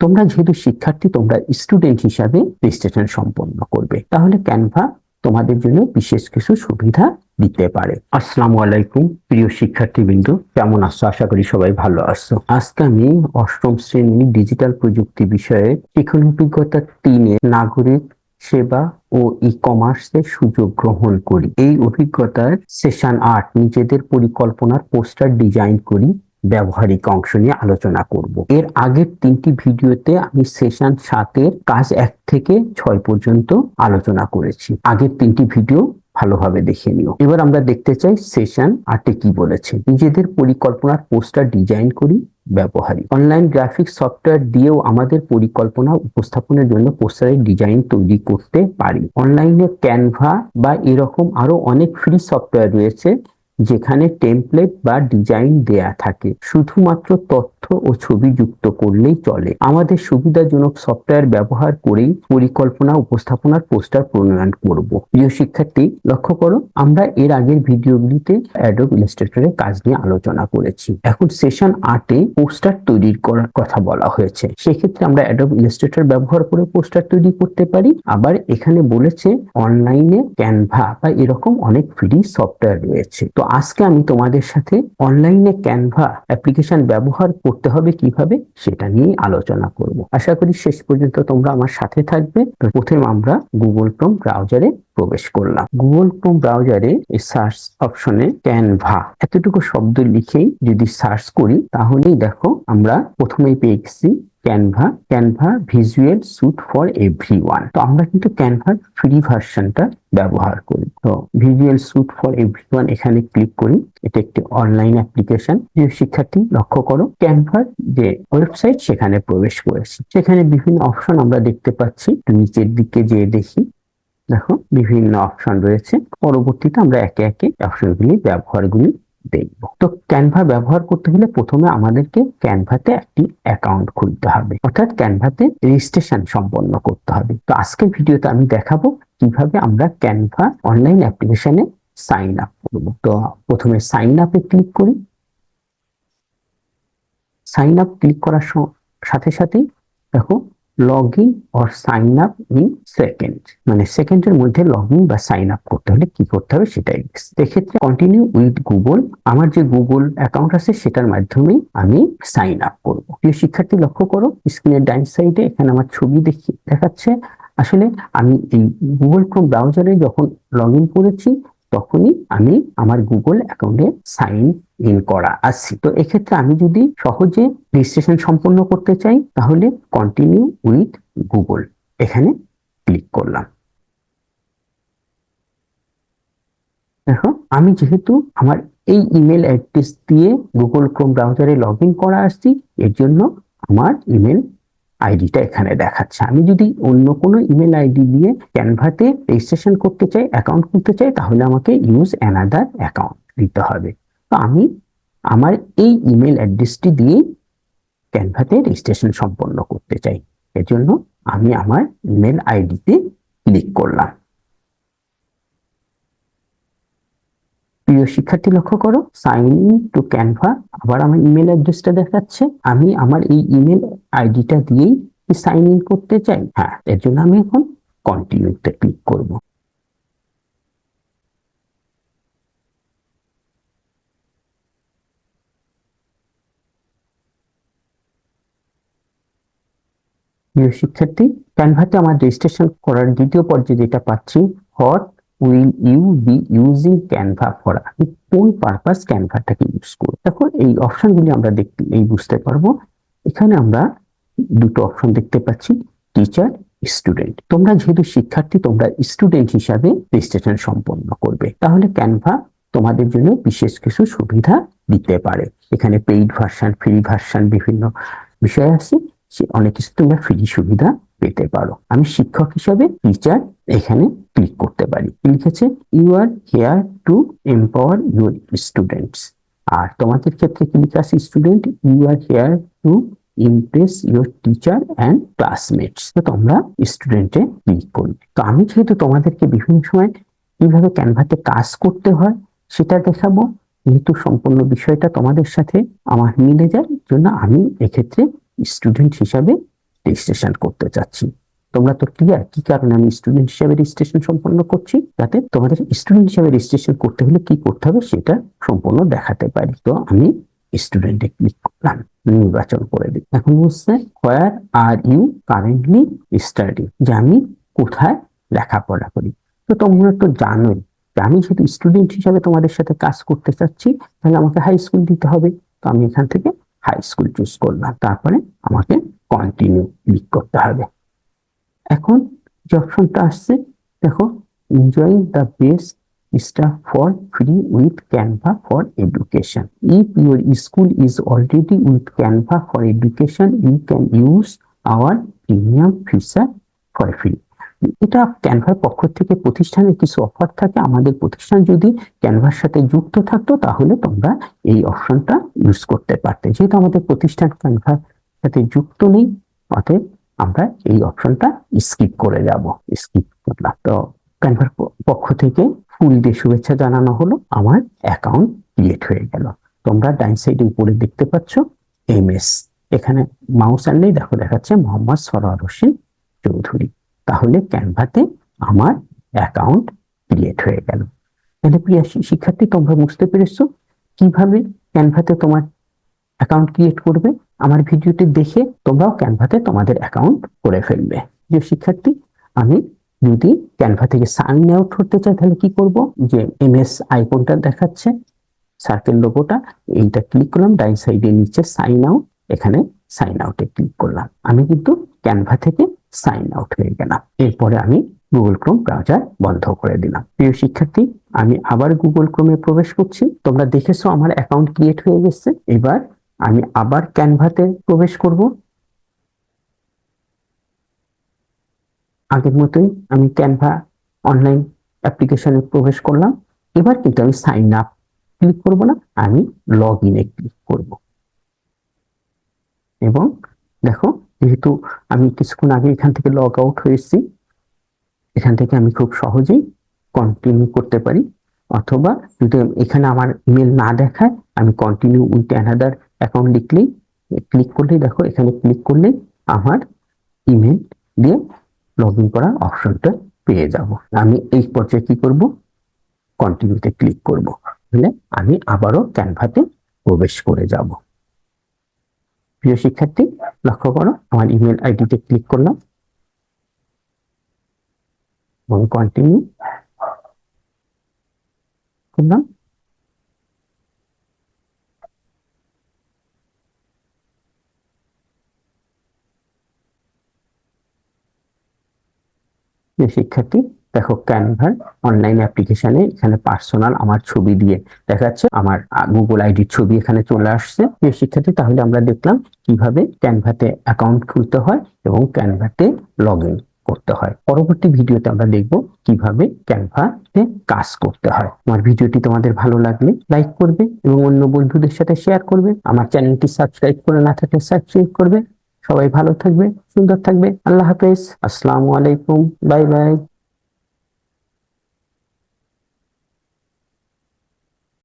তোমরা যেহেতু শিক্ষার্থী, তোমরা স্টুডেন্ট হিসাবে রেজিস্ট্রেশন সম্পন্ন করবে। তাহলে ক্যানভা তোমাদের জন্য বিশেষ কিছু সুবিধা দিতে পারে। আসসালামু আলাইকুম, প্রিয় শিক্ষার্থীবৃন্দ। কেমন আছো? আশা করি সবাই ভালো আছো। আজকে আমি অষ্টম শ্রেণি ডিজিটাল প্রযুক্তি বিষয়ে শিক্ষণ অভিজ্ঞতা তিনে নাগরিক সেবা ও ই কমার্সের সুযোগ গ্রহণ করি। এই অভিজ্ঞতার সেশন আট, নিজেদের পরিকল্পনার পোস্টার ডিজাইন করি। ব্যবহারিক অংশ নিয়ে আলোচনা করব। এর আগের তিনটি ভিডিওতে আমি সেশন সাতের কাজ এক থেকে ছয় পর্যন্ত আলোচনা করেছি। আগের তিনটি ভিডিও ভালোভাবে দেখে নিও। এবার আমরা দেখতে চাই সেশন আটে কি বলেছে। নিজেদের পরিকল্পনার পোস্টার ডিজাইন করি ব্যবহারী অনলাইন গ্রাফিক্স সফটওয়্যার দিয়েও আমাদের পরিকল্পনা উপস্থাপনের জন্য পোস্টারের ডিজাইন তৈরি করতে পারি। অনলাইনে ক্যানভা বা এরকম আরও অনেক ফ্রি সফটওয়্যার রয়েছে যেখানে টেমপ্লেট বা ডিজাইন দেয়া থাকে, শুধুমাত্র তথ্য ও ছবি যুক্ত করলেই চলে। আমাদের সুবিধাজনক সফটওয়্যার ব্যবহার করেই পরিকল্পনা উপস্থাপনার পোস্টার প্রণয়ন করব। প্রিয় শিক্ষার্থী, লক্ষ্য করো, আমরা এর আগের ভিডিওগুলিতে অ্যাডোব ইলাস্ট্রেটরের কাজ নিয়ে আলোচনা করেছি। এখন সেশন আটে পোস্টার তৈরির করার কথা বলা হয়েছে। সেক্ষেত্রে আমরা অ্যাডোব ইলাস্ট্রেটর ব্যবহার করে পোস্টার তৈরি করতে পারি। আবার এখানে বলেছে অনলাইনে ক্যানভা বা এরকম অনেক ফ্রি সফটওয়্যার রয়েছে। তো আজকে আমি তোমাদের সাথে অনলাইনে ক্যানভা অ্যাপ্লিকেশন ব্যবহার করতে হবে কীভাবে সেটা নিয়ে আলোচনা করব। আশা করি শেষ পর্যন্ত তোমরা আমার সাথে থাকবে। প্রথম আমরা গুগল ক্রোম ব্রাউজারে প্রবেশ করলাম। গুগল ক্রোম ব্রাউজারে এই সার্চ অপশনে ক্যানভা এতটুকু শব্দ লিখেই যদি সার্চ করি, তাহলেই দেখো আমরা প্রথমেই পেয়ে গেছি Canva Canva visual suite for every one তো আমরা কিন্তু ক্যানভার ফ্রি ভার্সনটা ব্যবহার করি। তো visual suite for every one এখানে ক্লিক করি। এটা একটি অনলাইন অ্যাপ্লিকেশন যে শিক্ষার্থী, লক্ষ্য করো ক্যানভার যে ওয়েবসাইট সেখানে প্রবেশ করেছি। সেখানে বিভিন্ন অপশন আমরা দেখতে পাচ্ছি। নিচের দিকে যে দেখি। দেখো, বিভিন্ন অপশন রয়েছে। পরবর্তীতে আমরা একে একে অপশনগুলি ব্যবহারগুলি দেখব। তো ক্যানভা ব্যবহার করতে হলে প্রথমে আমাদেরকে ক্যানভাতে একটি অ্যাকাউন্ট খুলতে হবে। অর্থাৎ ক্যানভাতে রেজিস্ট্রেশন সম্পন্ন করতে হবে। তো আজকের ভিডিওতে আমি দেখাবো কীভাবে আমরা ক্যানভা অনলাইন অ্যাপ্লিকেশনে সাইন আপ করব। তো প্রথমে সাইন আপে ক্লিক করি। সাইন আপ ক্লিক করার সাথে সাথেই দেখো log in or sign up in second মানে সেকেন্ডের মধ্যে লগ ইন বা সাইন আপ করতে হলে কি করতে হবে সেটাই এক্ষেত্রে কন্টিনিউ উইথ গুগল আমার যে গুগল অ্যাকাউন্ট আছে সেটার মাধ্যমেই আমি সাইন আপ করব। প্রিয় শিক্ষার্থী, লক্ষ্য করো স্ক্রিনের ডাইন সাইডে এখানে আমার ছবি দেখি দেখাচ্ছে। আসলে আমি এই গুগল ক্রোম ব্রাউজারে যখন লগ ইন করেছি তখনই আমি আমার গুগল অ্যাকাউন্টে সাইন ইন করা আসছি। তো এক্ষেত্রে আমি যদি সহজে রেজিস্ট্রেশন সম্পন্ন করতে চাই, তাহলে কন্টিনিউ উইথ গুগল এখানে ক্লিক করলাম। দেখো, আমি যেহেতু আমার এই ইমেল অ্যাড্রেস দিয়ে গুগল ক্রোম ব্রাউজারে লগ ইন করা আসছি, এর জন্য আমার ইমেল আইডিটা এখানে দেখাচ্ছে। আমি যদি অন্য কোনো ইমেল আইডি দিয়ে ক্যানভাতে রেজিস্ট্রেশন করতে চাই অ্যাকাউন্ট খুলতে চাই, তাহলে আমাকে ইউজ অ্যানাদার অ্যাকাউন্ট দিতে হবে। তো আমি আমার এই ইমেল অ্যাড্রেসটি দিয়েই ক্যানভাতে রেজিস্ট্রেশন সম্পন্ন করতে চাই। এজন্য জন্য আমি আমার ইমেল আইডিতে ক্লিক করলাম। প্রিয় শিক্ষার্থী লক্ষ্য করো সাইন ইন টু ক্যানভা আবার আমার ইমেল অ্যাড্রেসটা দেখাচ্ছে। আমি আমার এই ইমেল আইডিটা দিয়েই সাইন ইন করতে চাই। হ্যাঁ এর জন্য আমি এখন কন্টিনিউতে ক্লিক করব। প্রিয় শিক্ষার্থী ক্যানভাতে আমার রেজিস্ট্রেশন করার দ্বিতীয় পর্যায়ে যেটা পাচ্ছি what will you be using Canva for আমি কোন পারপাস ক্যানভাটাকে ইউজ করব? দেখো, এই অপশনগুলি আমরা দেখতে, এই বুঝতে পারব। এখানে আমরা দুটো অপশন দেখতে পাচ্ছি টিচার স্টুডেন্ট তোমরা যেহেতু শিক্ষার্থী, তোমরা স্টুডেন্ট হিসাবে রেজিস্ট্রেশন সম্পন্ন করবে। তাহলে ক্যানভা তোমাদের জন্য বিশেষ কিছু সুবিধা দিতে পারে। এখানে পেইড ভার্সন ফ্রি ভার্সন বিভিন্ন বিষয় আছে। অনেক কিছু তোমরা ফ্রি সুবিধা পেতে পারো। আমি শিক্ষক হিসাবে টিচার এখানে ক্লিক করতে পারি। লিখেছে? You are here to empower your students আর তোমাদের ক্ষেত্রে কি লিখে আছে? Student you are here to impress your teacher and classmates তো তোমরা স্টুডেন্টে ক্লিক করবে। তো আমি যেহেতু তোমাদেরকে বিভিন্ন সময় কীভাবে ক্যানভাতে কাজ করতে হয় সেটা দেখাবো, যেহেতু সম্পূর্ণ বিষয়টা তোমাদের সাথে আমার মিলে যায়, জন্য আমি এক্ষেত্রে স্টুডেন্ট হিসাবে রেজিস্ট্রেশন করতে চাচ্ছি। তোমরা তো ক্লিয়ার কি কারণে আমি স্টুডেন্ট হিসেবে রেজিস্ট্রেশন সম্পন্ন করছি? যাতে তোমাদের স্টুডেন্ট হিসাবে রেজিস্ট্রেশন করতে হলে কি করতে হবে সেটা সম্পূর্ণ দেখাতে পারি। তো আমি স্টুডেন্টে ক্লিক করলাম, নির্বাচন করে দিই। এখন বলছে where are you currently study যে আমি কোথায় লেখাপড়া করি। তো তোমরা তো জানোই আমি যেহেতু স্টুডেন্ট হিসাবে তোমাদের সাথে কাজ করতে চাচ্ছি, তাহলে আমাকে হাই স্কুল দিতে হবে। তো আমি এখান থেকে হাই স্কুল চুজ করলাম। তারপরে আমাকে কন্টিনিউ ক্লিক করতে হবে। এখন যে অপশনটা আসছে, দেখো enjoying the best stuff for free with Canva for education if your school is already with Canva for education you can use our premium feature for free এটা ক্যানভার পক্ষ থেকে প্রতিষ্ঠানের কিছু অফার থাকে। আমাদের প্রতিষ্ঠান যদি ক্যানভার সাথে যুক্ত থাকতো, তাহলে তোমরা এই অপশনটা ইউজ করতে পারতে। যেহেতু আমাদের প্রতিষ্ঠান ক্যানভার সাথে যুক্ত নেই, অতএব আমরা এই অপশনটা স্কিপ করে যাব। স্কিপ করলাম। তো ক্যানভার পক্ষ থেকে ফুল দিয়ে শুভেচ্ছা জানানো হলো, আমার অ্যাকাউন্ট ক্রিয়েট হয়ে গেল। তোমরা ডাইন সাইডে উপরে দেখতে পাচ্ছ এম এস এখানে মাউস আনলেই দেখো দেখাচ্ছে মোহাম্মদ সরোয়ার হোসেন চৌধুরী। তাহলে ক্যানভাতে আমার অ্যাকাউন্ট ক্রিয়েট হয়ে গেল। তাহলে প্রিয় শিক্ষার্থী, তোমরা বুঝতে পেরেছ কীভাবে ক্যানভাতে তোমার অ্যাকাউন্ট ক্রিয়েট করবে? আমার ভিডিওটি দেখে তোমরাও ক্যানভাতে তোমাদের অ্যাকাউন্ট করে ফেলবে। যে শিক্ষার্থী, আমি যদি ক্যানভা থেকে সাইন আউট করতে চাই, তাহলে কি করব? যে এমএস আইকনটা দেখাচ্ছে সার্কেল লোগোটা এইটা ক্লিক করলাম ডাইন সাইডে নিচে সাইন আউট এখানে সাইন আউটে ক্লিক করলাম। আমি কিন্তু ক্যানভা থেকে সাইন আউট হয়ে গেলাম। এরপরে আমি গুগল ক্রোম ব্রাউজার বন্ধ করে দিলাম। প্রিয় শিক্ষার্থী, আমি আবার গুগল ক্রোমে প্রবেশ করছি। তোমরা দেখেছ আমার অ্যাকাউন্ট ক্রিয়েট হয়ে গেছে। এবার আমি আবার ক্যানভাতে প্রবেশ করব। আগের মতোই আমি ক্যানভা অনলাইন অ্যাপ্লিকেশনে প্রবেশ করলাম। এবার কিন্তু আমি সাইন আপ ক্লিক করব না, আমি লগ ইনে ক্লিক করব। এবং দেখো, যেহেতু আমি কিছুক্ষণ আগে এখান থেকে লগ আউট হয়েছি, এখান থেকে আমি খুব সহজেই কন্টিনিউ করতে পারি। অথবা যদি এখানে আমার ইমেল না দেখায়, আমি কন্টিনিউ উইথ অ্যানাদার অ্যাকাউন্ট লিখলেই ক্লিক করলেই দেখো এখানে ক্লিক করলেই আমার ইমেল দিয়ে লগ ইন করার অপশনটা পেয়ে যাব। আমি এই পর্যায়ে কি করব? কন্টিনিউতে ক্লিক করব। তাহলে আমি আবারও ক্যানভাতে প্রবেশ করে যাব। প্রিয় শিক্ষার্থী, লক্ষ্য করো, আমার ইমেল আইডিতে ক্লিক করলাম। এবং কন্টিনিউ করলাম। প্রিয় শিক্ষার্থী, দেখো ক্যানভার অনলাইন অ্যাপ্লিকেশনে এখানে পার্সোনাল আমার ছবি দিয়ে দেখাচ্ছে, আমার গুগল আইডির ছবি এখানে চলে আসছে। প্রিয় শিক্ষার্থী, তাহলে আমরা দেখলাম কীভাবে ক্যানভাতে অ্যাকাউন্ট খুলতে হয় এবং ক্যানভাতে লগ করতে হয়। পরবর্তী ভিডিওতে আমরা দেখব কীভাবে ক্যানভাতে কাজ করতে হয়। আমার ভিডিওটি তোমাদের ভালো লাগলে লাইক করবে এবং অন্য বন্ধুদের সাথে শেয়ার করবে। আমার চ্যানেলটি সাবস্ক্রাইব করে না থাকলে সাবস্ক্রাইব করবে। সবাই ভালো থাকবে সুন্দর থাকবে। আল্লাহ হাফেজ। আসসালামু আলাইকুম। Bye bye.